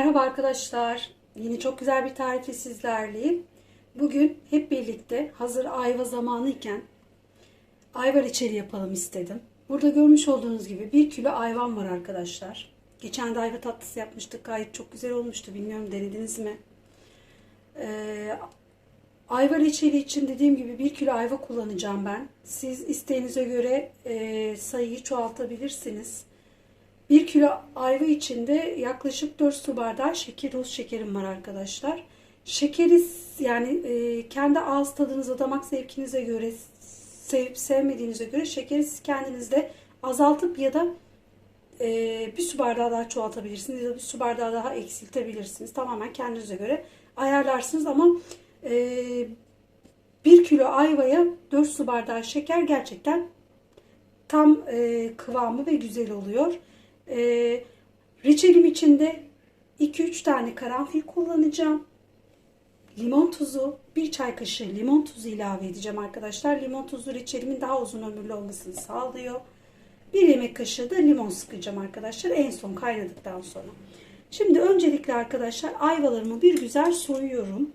Merhaba arkadaşlar. Yine çok güzel bir tarifle sizlerleyim. Bugün hep birlikte hazır ayva zamanı iken ayva reçeli yapalım istedim. Burada görmüş olduğunuz gibi 1 kilo ayvam var arkadaşlar. Geçen de ayva tatlısı yapmıştık. Gayet çok güzel olmuştu. Bilmiyorum denediniz mi? Ee, ayva reçeli için dediğim gibi 1 kilo ayva kullanacağım ben. Siz isteğinize göre e, sayıyı çoğaltabilirsiniz. 1 kilo ayva içinde yaklaşık 4 su bardağı şeker, toz şekerim var arkadaşlar. Şekeri yani e, kendi ağız tadınıza, damak zevkinize göre, sevip sevmediğinize göre şekeri siz kendinizde azaltıp ya da e, bir su bardağı daha çoğaltabilirsiniz ya da bir su bardağı daha eksiltebilirsiniz. Tamamen kendinize göre ayarlarsınız ama e, 1 kilo ayvaya 4 su bardağı şeker gerçekten tam e, kıvamı ve güzel oluyor. E, reçelim içinde 2-3 tane karanfil kullanacağım. Limon tuzu, bir çay kaşığı limon tuzu ilave edeceğim arkadaşlar. Limon tuzu reçelimin daha uzun ömürlü olmasını sağlıyor. Bir yemek kaşığı da limon sıkacağım arkadaşlar en son kaynadıktan sonra. Şimdi öncelikle arkadaşlar ayvalarımı bir güzel soyuyorum.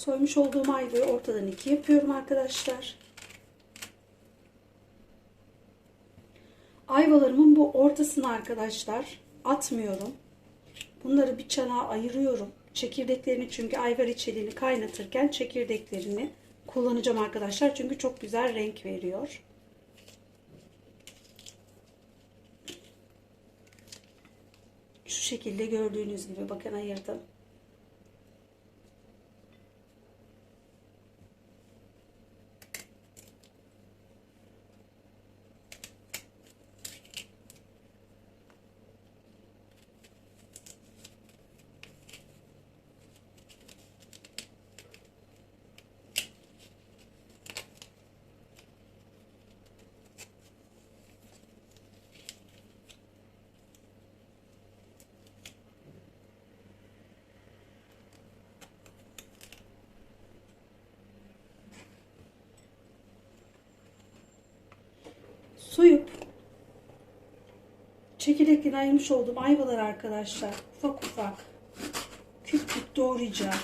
Soymuş olduğum ayvayı ortadan iki yapıyorum arkadaşlar. Ayvalarımın bu ortasını arkadaşlar atmıyorum. Bunları bir çanağa ayırıyorum. Çekirdeklerini çünkü ayva reçelini kaynatırken çekirdeklerini kullanacağım arkadaşlar. Çünkü çok güzel renk veriyor. Şu şekilde gördüğünüz gibi bakın ayırdım. Soyup çekirdekten ayırmış olduğum ayvalar arkadaşlar ufak ufak küp küp doğrayacağım.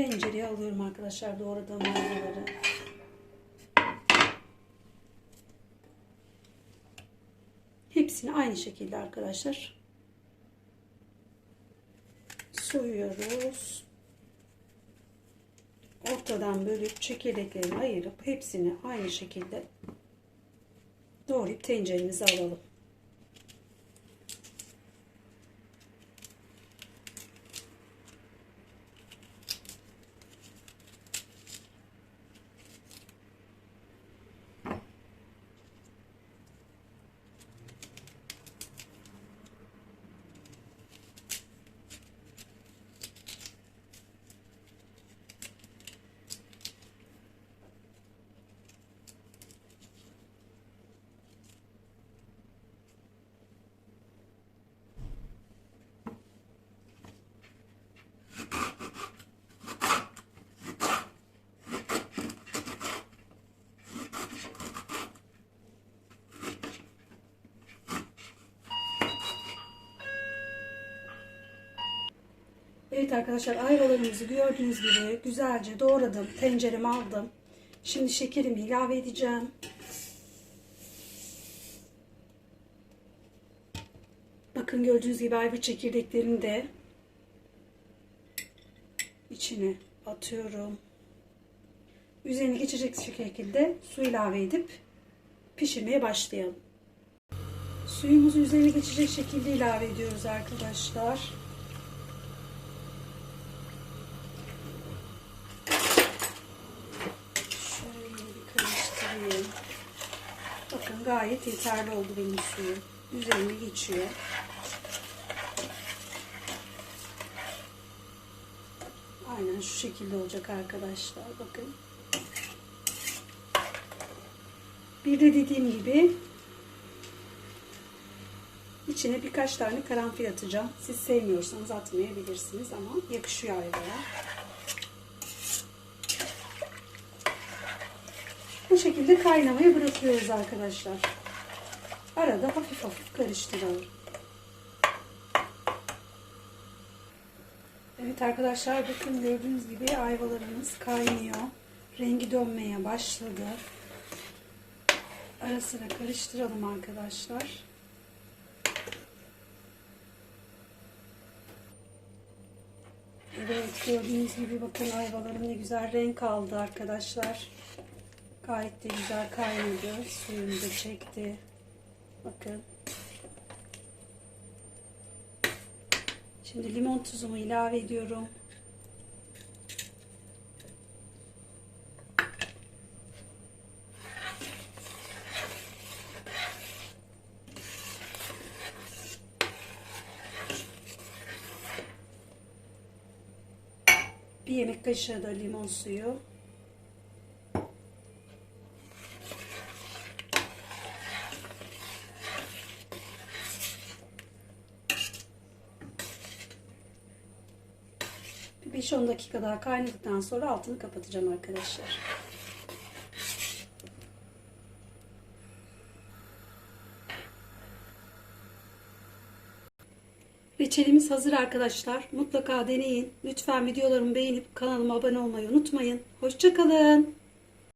Tencereye alıyorum arkadaşlar doğradığım ayvaları. Hepsini aynı şekilde arkadaşlar soyuyoruz. Ortadan bölüp çekirdeklerini ayırıp hepsini aynı şekilde doğrayıp tenceremize alalım. Evet arkadaşlar ayvalarımızı gördüğünüz gibi güzelce doğradım. Tencereme aldım. Şimdi şekerimi ilave edeceğim. Bakın gördüğünüz gibi ayva çekirdeklerini de içine atıyorum. Üzerine geçecek şekilde su ilave edip pişirmeye başlayalım. Suyumuzu üzerine geçecek şekilde ilave ediyoruz arkadaşlar. Şöyle bir karıştırayım. Bakın gayet yeterli oldu benim suyum. Üzerine geçiyor. Aynen şu şekilde olacak arkadaşlar. Bakın. Bir de dediğim gibi içine birkaç tane karanfil atacağım. Siz sevmiyorsanız atmayabilirsiniz ama yakışıyor ayvaya. Bu şekilde kaynamaya bırakıyoruz arkadaşlar. Arada hafif hafif karıştıralım. Evet arkadaşlar bakın gördüğünüz gibi ayvalarımız kaynıyor. Rengi dönmeye başladı. Ara sıra karıştıralım arkadaşlar. Evet gördüğünüz gibi bakın ayvalarım ne güzel renk aldı arkadaşlar. Gayet de güzel kaynadı. Suyunu da çekti. Bakın. Şimdi limon tuzumu ilave ediyorum. Bir yemek kaşığı da limon suyu. 5-10 dakika daha kaynadıktan sonra altını kapatacağım arkadaşlar. Reçelimiz hazır arkadaşlar. Mutlaka deneyin. Lütfen videolarımı beğenip kanalıma abone olmayı unutmayın. Hoşçakalın.